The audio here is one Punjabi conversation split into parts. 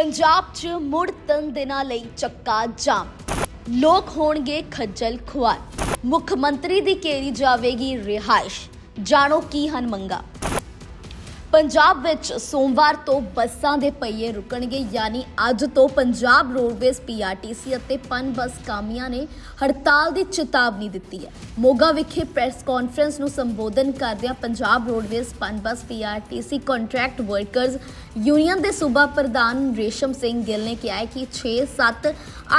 ਪੰਜਾਬ 'ਚ ਮੁੜ ਤਿੰਨ ਦਿਨਾਂ ਲਈ ਚੱਕਾ ਜਾਮ। ਲੋਕ ਹੋਣਗੇ ਖੱਜਲ ਖੁਆਰ। ਮੁੱਖ ਮੰਤਰੀ ਦੀ ਕੇਰੀ ਜਾਵੇਗੀ ਰਿਹਾਇਸ਼। ਜਾਣੋ ਕੀ ਹਨ ਮੰਗਾ। ਪੰਜਾਬ ਵਿੱਚ ਸੋਮਵਾਰ ਤੋਂ ਬੱਸਾਂ ਦੇ ਪਹੀਏ ਰੁਕਣਗੇ, ਯਾਨੀ ਅੱਜ ਤੋਂ ਪੰਜਾਬ ਰੋਡਵੇਜ਼ ਪੀਆਰਟੀਸੀ ਅਤੇ ਪਨ ਬੱਸ ਕਾਮਿਆਂ ਨੇ ਹੜਤਾਲ ਦੀ ਚੇਤਾਵਨੀ ਦਿੱਤੀ ਹੈ। ਮੋਗਾ ਵਿਖੇ ਪ੍ਰੈਸ ਕਾਨਫਰੰਸ ਨੂੰ ਸੰਬੋਧਨ ਕਰਦਿਆਂ Punjab roadways PUNBUS PRTC contract workers union ਦੇ ਸੂਬਾ ਪ੍ਰਧਾਨ ਰੇਸ਼ਮ ਸਿੰਘ ਗਿੱਲ ਨੇ ਕਿਹਾ ਹੈ ਕਿ 6 7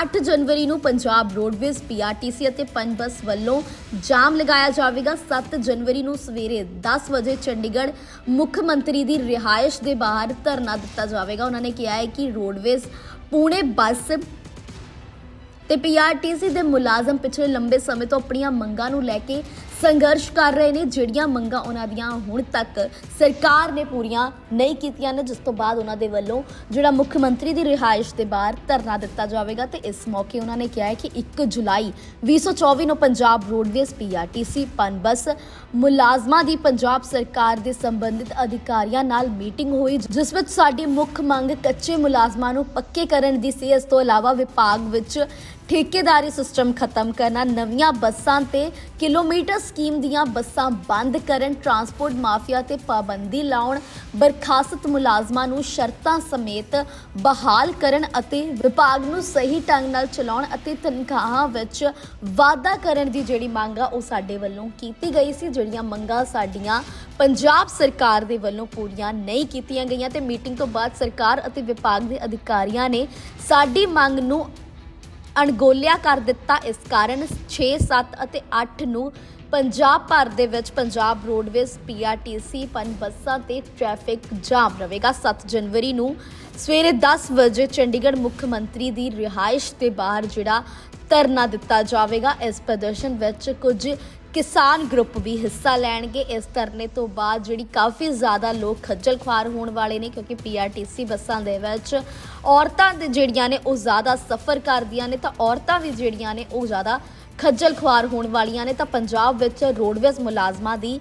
8 ਜਨਵਰੀ ਨੂੰ ਪੰਜਾਬ ਰੋਡਵੇਜ਼ ਪੀਆਰਟੀਸੀ ਅਤੇ ਪਨ ਬੱਸ ਵੱਲੋਂ ਜਾਮ ਲਗਾਇਆ ਜਾਵੇਗਾ। 7 ਜਨਵਰੀ ਨੂੰ ਸਵੇਰੇ 10 ਵਜੇ ਚੰਡੀਗੜ੍ਹ ਮੁੱਖ ਮੰਤਰੀ ਮੰਤਰੀ ਦੀ ਰਿਹਾਇਸ਼ ਦੇ ਬਾਹਰ ਧਰਨਾ ਦਿੱਤਾ ਜਾਵੇਗਾ। ਉਹਨਾਂ ਨੇ ਕਿਹਾ ਹੈ ਕਿ ਰੋਡਵੇਜ਼ ਪੁਣੇ ਬੱਸ ਤੇ ਪੀਆਰਟੀਸੀ ਦੇ ਮੁਲਾਜ਼ਮ ਪਿਛਲੇ ਲੰਬੇ ਸਮੇਂ ਤੋਂ ਆਪਣੀਆਂ ਮੰਗਾਂ ਨੂੰ ਲੈ ਕੇ ਸੰਘਰਸ਼ ਕਰ ਰਹੇ ਨੇ, ਜਿਹੜੀਆਂ ਮੰਗਾਂ ਉਹਨਾਂ ਦੀਆਂ ਹੁਣ ਤੱਕ ਸਰਕਾਰ ਨੇ ਪੂਰੀਆਂ ਨਹੀਂ ਕੀਤੀਆਂ ਨੇ, ਜਿਸ ਤੋਂ ਬਾਅਦ ਉਹਨਾਂ ਦੇ ਵੱਲੋਂ ਜਿਹੜਾ ਮੁੱਖ ਮੰਤਰੀ ਦੀ ਰਿਹਾਇਸ਼ ਦੇ ਬਾਹਰ ਧਰਨਾ ਦਿੱਤਾ ਜਾਵੇਗਾ ਤੇ ਇਸ ਮੌਕੇ ਉਹਨਾਂ ਨੇ ਕਿਹਾ ਹੈ ਕਿ 1 ਜੁਲਾਈ 2024 ਨੂੰ ਪੰਜਾਬ ਰੋਡਵੇਜ਼ ਪੀਆਰਟੀਸੀ ਪਨਬਸ ਮੁਲਾਜ਼ਮਾਂ ਦੀ ਪੰਜਾਬ ਸਰਕਾਰ ਦੇ ਸੰਬੰਧਿਤ ਅਧਿਕਾਰੀਆਂ ਨਾਲ ਮੀਟਿੰਗ ਹੋਈ, ਜਿਸ ਵਿੱਚ ਸਾਡੀ ਮੁੱਖ ਮੰਗ ਕੱਚੇ ਮੁਲਾਜ਼ਮਾਂ ਨੂੰ ਪੱਕੇ ਕਰਨ ਦੀ ਸੀ। ਇਸ ਤੋਂ ਇਲਾਵਾ ਵਿਭਾਗ ਵਿੱਚ ਠੇਕੇਦਾਰੀ ਸਿਸਟਮ ਖਤਮ ਕਰਨਾ, ਨਵੀਆਂ ਬੱਸਾਂ ਤੇ ਕਿਲੋਮੀਟਰ ਸਕੀਮ ਦੀਆਂ ਬੱਸਾਂ ਬੰਦ ਕਰਨ, ਟਰਾਂਸਪੋਰਟ ਮਾਫੀਆ ਤੇ ਪਾਬੰਦੀ ਲਾਉਣ, ਬਰਖਾਸਤ ਮੁਲਾਜ਼ਮਾਂ ਨੂੰ ਸ਼ਰਤਾਂ ਸਮੇਤ ਬਹਾਲ ਕਰਨ ਅਤੇ ਵਿਭਾਗ ਨੂੰ ਸਹੀ ਢੰਗ ਨਾਲ ਚਲਾਉਣ ਅਤੇ ਤਨਖਾਹਾਂ ਵਿੱਚ ਵਾਧਾ ਕਰਨ ਦੀ ਜਿਹੜੀ ਮੰਗ ਆ, ਉਹ ਸਾਡੇ ਵੱਲੋਂ ਕੀਤੀ ਗਈ ਸੀ, ਜਿਹੜੀਆਂ ਮੰਗਾਂ ਸਾਡੀਆਂ ਪੰਜਾਬ ਸਰਕਾਰ ਦੇ ਵੱਲੋਂ ਪੂਰੀਆਂ ਨਹੀਂ ਕੀਤੀਆਂ ਗਈਆਂ ਤੇ ਮੀਟਿੰਗ ਤੋਂ ਬਾਅਦ ਸਰਕਾਰ ਅਤੇ ਵਿਭਾਗ ਦੇ ਅਧਿਕਾਰੀਆਂ ਨੇ ਸਾਡੀ ਮੰਗ ਨੂੰ ਅਣਗੋਲਿਆ ਕਰ ਦਿੱਤਾ ਇਸ ਕਾਰਨ 6 7 ਅਤੇ 8 ਨੂੰ ਪੰਜਾਬ ਭਰ ਦੇ ਵਿੱਚ ਪੰਜਾਬ ਰੋਡਵੇਜ਼, ਪੀਆਰਟੀਸੀ, ਪਨ ਬੱਸਾਂ ਤੇ ਟ੍ਰੈਫਿਕ ਜਾਮ ਰਹੇਗਾ। 7 ਜਨਵਰੀ ਨੂੰ ਸਵੇਰੇ 10 ਵਜੇ ਚੰਡੀਗੜ੍ਹ ਮੁੱਖ ਮੰਤਰੀ ਦੀ ਰਿਹਾਇਸ਼ ਦੇ ਬਾਹਰ ਜਿਹੜਾ ਧਰਨਾ ਦਿੱਤਾ ਜਾਵੇਗਾ। ਇਸ ਪ੍ਰਦਰਸ਼ਨ ਵਿੱਚ ਕੁਝ ਕਿਸਾਨ ਗਰੁੱਪ ਵੀ ਹਿੱਸਾ ਲੈਣਗੇ। ਇਸ ਧਰਨੇ ਤੋਂ ਬਾਅਦ ਜਿਹੜੀ ਕਾਫੀ ਜ਼ਿਆਦਾ ਲੋਕ ਖੱਜਲ ਖੁਆਰ ਹੋਣ ਵਾਲੇ ਨੇ ਕਿਉਂਕਿ ਪੀਆਰਟੀਸੀ ਬੱਸਾਂ ਦੇ ਵਿੱਚ ਔਰਤਾਂ ਦੇ ਜਿਹੜੀਆਂ ਨੇ ਉਹ ਜ਼ਿਆਦਾ ਸਫ਼ਰ ਕਰਦੀਆਂ ਨੇ, ਤਾਂ ਔਰਤਾਂ ਵੀ ਜਿਹੜੀਆਂ ਨੇ ਉਹ ਜ਼ਿਆਦਾ ਖੱਜਲ ਖੁਆਰ ਹੋਣ ਵਾਲੀਆਂ ਨੇ। ਤਾਂ ਪੰਜਾਬ ਵਿੱਚ ਰੋਡਵੇਜ਼ ਮੁਲਾਜ਼ਮਾਂ ਦੀ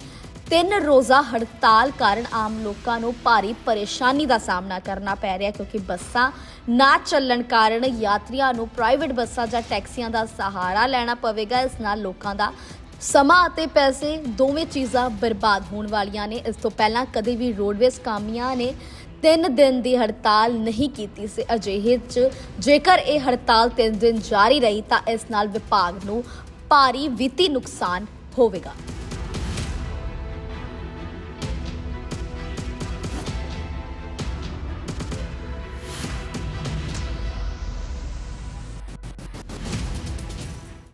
ਤਿੰਨ ਰੋਜ਼ਾ ਹੜਤਾਲ ਕਾਰਨ ਆਮ ਲੋਕਾਂ ਨੂੰ ਭਾਰੀ ਪਰੇਸ਼ਾਨੀ ਦਾ ਸਾਹਮਣਾ ਕਰਨਾ ਪੈ ਰਿਹਾ, ਕਿਉਂਕਿ ਬੱਸਾਂ ਨਾ ਚੱਲਣ ਕਾਰਨ ਯਾਤਰੀਆਂ ਨੂੰ ਪ੍ਰਾਈਵੇਟ ਬੱਸਾਂ ਜਾਂ ਟੈਕਸੀਆਂ ਦਾ ਸਹਾਰਾ ਲੈਣਾ ਪਵੇਗਾ। ਇਸ ਨਾਲ ਲੋਕਾਂ ਦਾ ਸਮਾਂ ਅਤੇ ਪੈਸੇ ਦੋਵੇਂ ਚੀਜ਼ਾਂ ਬਰਬਾਦ ਹੋਣ ਵਾਲੀਆਂ ਨੇ। ਇਸ ਤੋਂ ਪਹਿਲਾਂ ਕਦੇ ਵੀ ਰੋਡਵੇਜ਼ ਕਾਮਿਆਂ ਨੇ ਤਿੰਨ ਦਿਨ ਦੀ ਹੜਤਾਲ ਨਹੀਂ ਕੀਤੀ ਸੀ। ਅਜਿਹੇ 'ਚ ਜੇਕਰ ਇਹ ਹੜਤਾਲ ਤਿੰਨ ਦਿਨ ਜਾਰੀ ਰਹੀ ਤਾਂ ਇਸ ਨਾਲ ਵਿਭਾਗ ਨੂੰ ਭਾਰੀ ਵਿੱਤੀ ਨੁਕਸਾਨ ਹੋਵੇਗਾ।